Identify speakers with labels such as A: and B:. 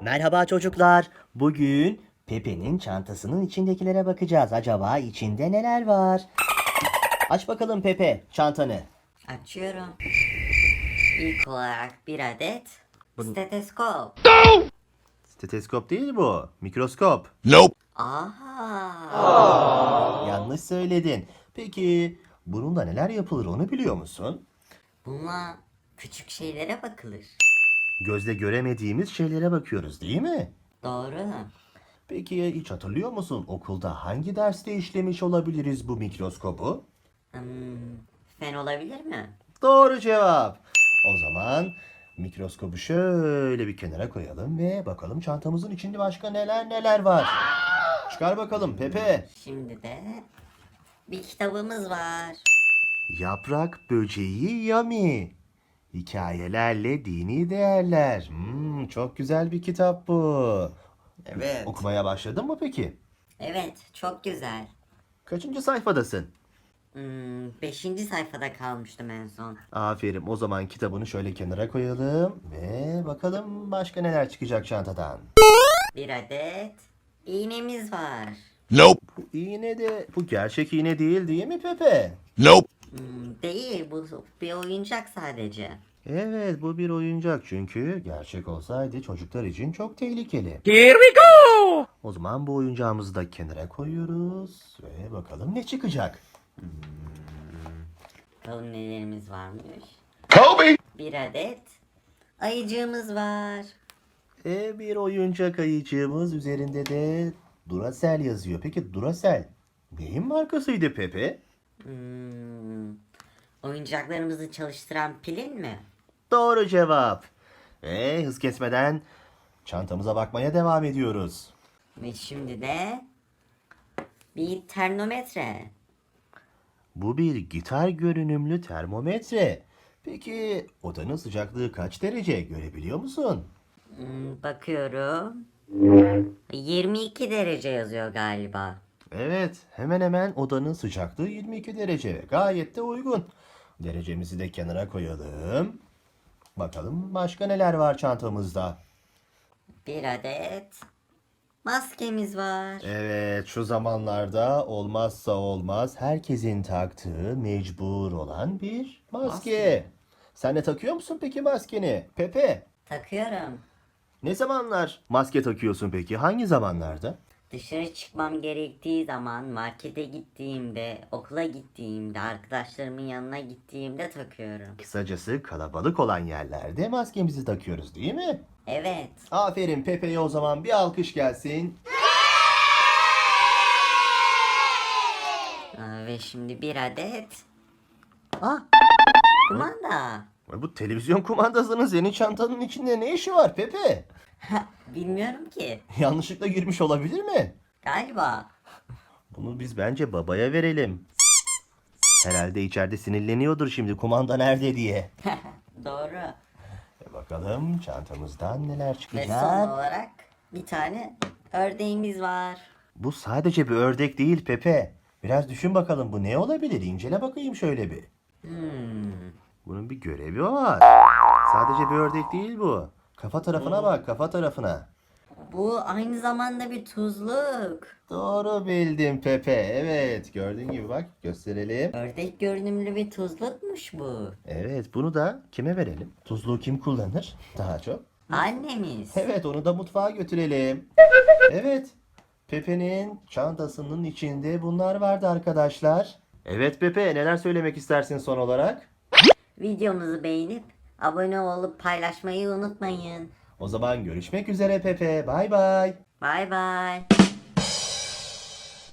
A: Merhaba çocuklar. Bugün Pepe'nin çantasının içindekilere bakacağız. Acaba içinde neler var? Aç bakalım Pepe çantanı.
B: Açıyorum. İlk olarak bir adet steteskop.
A: Steteskop değil bu. Mikroskop.
C: Nope.
B: Aha.
A: Yanlış söyledin. Peki bununla neler yapılır onu biliyor musun?
B: Bununla küçük şeylere bakılır.
A: Gözle göremediğimiz şeylere bakıyoruz değil mi?
B: Doğru.
A: Peki hiç hatırlıyor musun okulda hangi derste işlemiş olabiliriz bu mikroskobu?
B: Hmm, fen olabilir mi?
A: Doğru cevap. O zaman mikroskobu şöyle bir kenara koyalım ve bakalım çantamızın içinde başka neler neler var. Çıkar bakalım Pepe.
B: Şimdi de bir kitabımız var.
A: Yaprak böceği Yami. Hikayelerle dini değerler. Hmm, çok güzel bir kitap bu.
B: Evet.
A: Okumaya başladın mı peki?
B: Evet, çok güzel.
A: Kaçıncı sayfadasın?
B: Hmm, beşinci sayfada kalmıştım en son.
A: Aferin. O zaman kitabını şöyle kenara koyalım ve bakalım başka neler çıkacak çantadan.
B: Bir adet iğnemiz var.
C: Nope.
A: Bu iğne de bu gerçek iğne değil değil mi Pepe?
C: Nope.
B: Hmm, değil, bu bir oyuncak sadece.
A: Evet bu bir oyuncak çünkü gerçek olsaydı çocuklar için çok tehlikeli.
C: Here we go.
A: O zaman bu oyuncağımızı da kenara koyuyoruz ve bakalım ne çıkacak.
B: Bakalım nelerimiz varmış.
C: Kobe.
B: Bir adet ayıcığımız var.
A: E bir oyuncak ayıcığımız üzerinde de Duracell yazıyor. Peki Duracell neyin markasıydı Pepe?
B: Hmm, oyuncaklarımızı çalıştıran pilin mi?
A: Doğru cevap. Ve hız kesmeden çantamıza bakmaya devam ediyoruz.
B: Ve şimdi de bir termometre.
A: Bu bir gitar görünümlü termometre. Peki odanın sıcaklığı kaç derece görebiliyor musun?
B: Hmm, bakıyorum. 22 derece yazıyor galiba.
A: Evet, hemen hemen odanın sıcaklığı 22 derece. Gayet de uygun. Derecemizi de kenara koyalım. Bakalım başka neler var çantamızda.
B: Bir adet maskemiz var.
A: Evet, şu zamanlarda olmazsa olmaz herkesin taktığı mecbur olan bir maske.
B: Maske.
A: Sen de takıyor musun peki maskeni? Pepe,
B: Takıyorum.
A: ne zamanlar maske takıyorsun peki? Hangi zamanlarda?
B: Dışarı çıkmam gerektiği zaman markete gittiğimde, okula gittiğimde, arkadaşlarımın yanına gittiğimde takıyorum.
A: Kısacası kalabalık olan yerlerde maskemizi takıyoruz değil mi?
B: Evet.
A: Aferin Pepe'ye o zaman bir alkış gelsin.
B: Aa, ve şimdi bir adet
A: Ah,
B: kumanda.
A: bu televizyon kumandasının senin çantanın içinde ne işi var Pepe?
B: Bilmiyorum ki.
A: Yanlışlıkla girmiş olabilir mi?
B: Galiba.
A: Bunu biz bence babaya verelim. Herhalde içeride sinirleniyordur şimdi kumanda nerede diye.
B: Doğru.
A: E bakalım çantamızdan neler
B: Ve
A: çıkacak.
B: son olarak bir tane ördeğimiz var.
A: Bu sadece bir ördek değil Pepe. Biraz düşün bakalım bu ne olabilir? İncele bakayım şöyle bir.
B: Hmm.
A: Bunun bir görevi var. Sadece bir ördek değil bu. Kafa tarafına bak, kafa tarafına.
B: Bu aynı zamanda bir tuzluk.
A: Doğru bildin Pepe. Evet, gördüğün gibi bak gösterelim.
B: Ördek görünümlü bir tuzlukmuş bu.
A: Evet, bunu da kime verelim? Tuzluğu kim kullanır daha çok?
B: Annemiz.
A: Evet, onu da mutfağa götürelim. Evet, Pepe'nin çantasının içinde bunlar vardı arkadaşlar. Evet Pepe, neler söylemek istersin son olarak?
B: Videomuzu beğenip abone olup paylaşmayı unutmayın.
A: O zaman görüşmek üzere Pepe. Bay bay.
B: Bay bay.